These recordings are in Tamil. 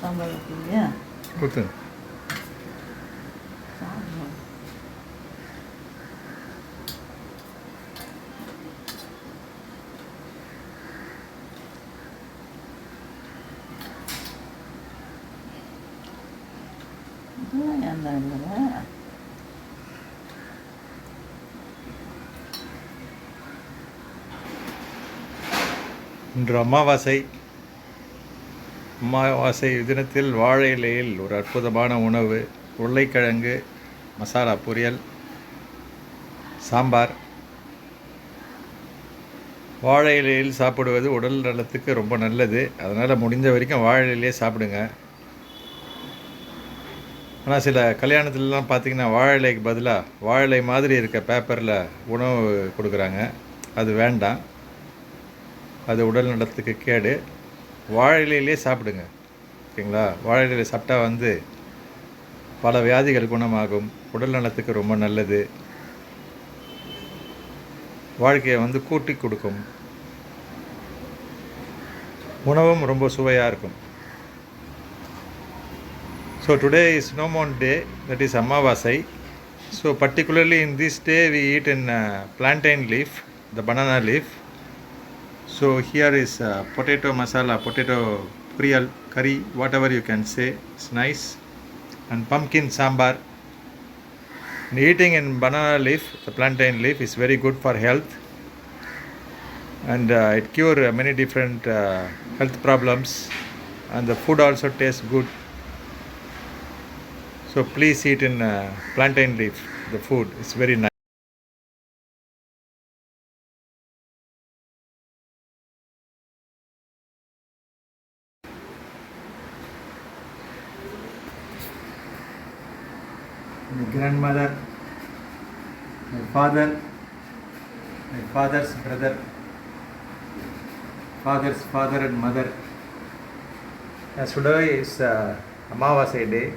சாம்பார் வைக்கிறீங்க சாம்பார் இதெல்லாம் ஏன்டா இல்லை இன்று அமாவாசை அமாவாசை தினத்தில் வாழை இலையில் ஒரு அற்புதமான உணவு உருளைக்கிழங்கு மசாலா பொரியல் சாம்பார். வாழை இலையில் சாப்பிடுவது உடல் நலத்துக்கு ரொம்ப நல்லது. அதனால் முடிஞ்ச வரைக்கும் வாழை இலையே சாப்பிடுங்க. ஆனால் சில கல்யாணத்துலலாம் பார்த்திங்கன்னா வாழை இலைக்கு பதிலாக வாழை இலை மாதிரி இருக்க பேப்பரில் உணவு கொடுக்குறாங்க. அது வேண்டாம். அது உடல் நலத்துக்கு கேடு. வாழை இலையிலே சாப்பிடுங்க. ஓகேங்களா? வாழை இலையில சாப்பிட்டா வந்து பல வியாதிகள் குணமாகும். உடல் நலத்துக்கு ரொம்ப நல்லது. வாழ்க்கையை வந்து கூட்டி கொடுக்கும். உணவும் ரொம்ப சுவையாக இருக்கும். So today is no moon day that is amavasai. So particularly in this day we eat in plantain leaf the banana leaf So here is uh, potato masala, potato priyal, curry, whatever you can say. It's nice. And pumpkin sambar. And eating in banana leaf, the plantain leaf, is very good for health. And uh, it cure uh, many different uh, health problems. And the food also tastes good. So please eat in uh, plantain leaf. The food is very nice. My grandmother, my father, my father's brother, father's father and mother. As today is uh, Amavasya day,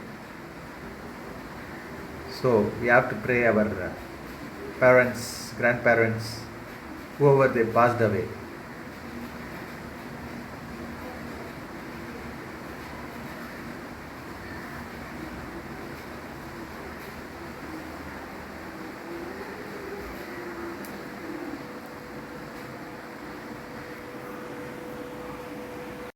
so we have to pray our uh, parents, grandparents, whoever they passed away.